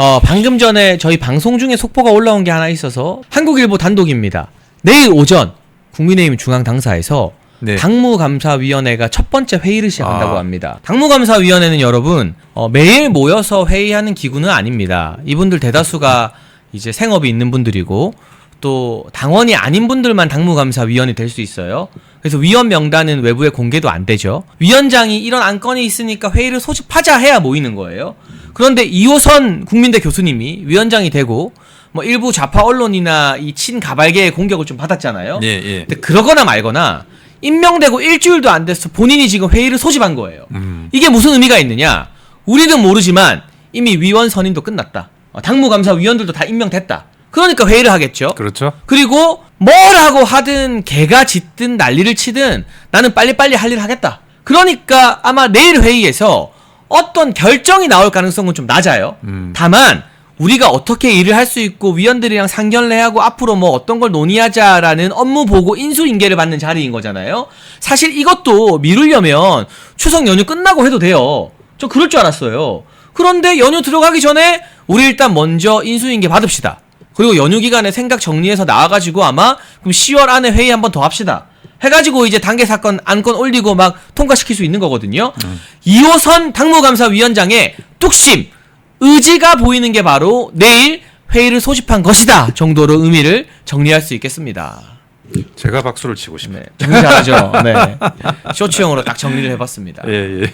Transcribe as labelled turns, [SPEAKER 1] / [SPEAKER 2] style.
[SPEAKER 1] 어, 방금 전에 저희 방송 중에 속보가 올라온 게 하나 있어서 한국일보 단독입니다. 내일 오전 국민의힘 중앙 당사에서
[SPEAKER 2] 네.
[SPEAKER 1] 당무감사위원회가 첫 번째 회의를 시작한다고
[SPEAKER 2] 아.
[SPEAKER 1] 합니다. 당무감사위원회는 여러분 어, 매일 모여서 회의하는 기구는 아닙니다. 이분들 대다수가 이제 생업이 있는 분들이고 또 당원이 아닌 분들만 당무감사위원이 될 수 있어요. 그래서 위원 명단은 외부에 공개도 안 되죠. 위원장이 이런 안건이 있으니까 회의를 소집하자 해야 모이는 거예요. 그런데 이호선 국민대 교수님이 위원장이 되고 뭐 일부 좌파 언론이나 이 친가발계의 공격을 좀 받았잖아요.
[SPEAKER 2] 예, 예.
[SPEAKER 1] 근데 그러거나 말거나 임명되고 일주일도 안 돼서 본인이 지금 회의를 소집한 거예요.
[SPEAKER 2] 음.
[SPEAKER 1] 이게 무슨 의미가 있느냐? 우리는 모르지만 이미 위원 선임도 끝났다. 어, 당무감사 위원들도 다 임명됐다. 그러니까 회의를 하겠죠.
[SPEAKER 2] 그렇죠.
[SPEAKER 1] 그리고 뭐라고 하든 개가 짖든 난리를 치든 나는 빨리빨리 할 일을 하겠다. 그러니까 아마 내일 회의에서 어떤 결정이 나올 가능성은 좀 낮아요.
[SPEAKER 2] 음.
[SPEAKER 1] 다만 우리가 어떻게 일을 할 수 있고 위원들이랑 상견례 하고 앞으로 뭐 어떤 걸 논의하자라는 업무 보고 인수인계를 받는 자리인 거잖아요. 사실 이것도 미루려면 추석 연휴 끝나고 해도 돼요. 저 그럴 줄 알았어요. 그런데 연휴 들어가기 전에 우리 일단 먼저 인수인계 받읍시다. 그리고 연휴 기간에 생각 정리해서 나와가지고 아마 그럼 10월 안에 회의 한번 더 합시다. 해가지고 이제 단계 사건 안건 올리고 막 통과시킬 수 있는 거거든요. 이호선 당무감사위원장의 뚝심 의지가 보이는 게 바로 내일 회의를 소집한 것이다 정도로 의미를 정리할 수 있겠습니다.
[SPEAKER 2] 제가 박수를 치고 싶네요.
[SPEAKER 1] 네, 정리 잘하죠. 네. 쇼츠형으로 딱 정리를 해봤습니다.
[SPEAKER 2] 예, 예.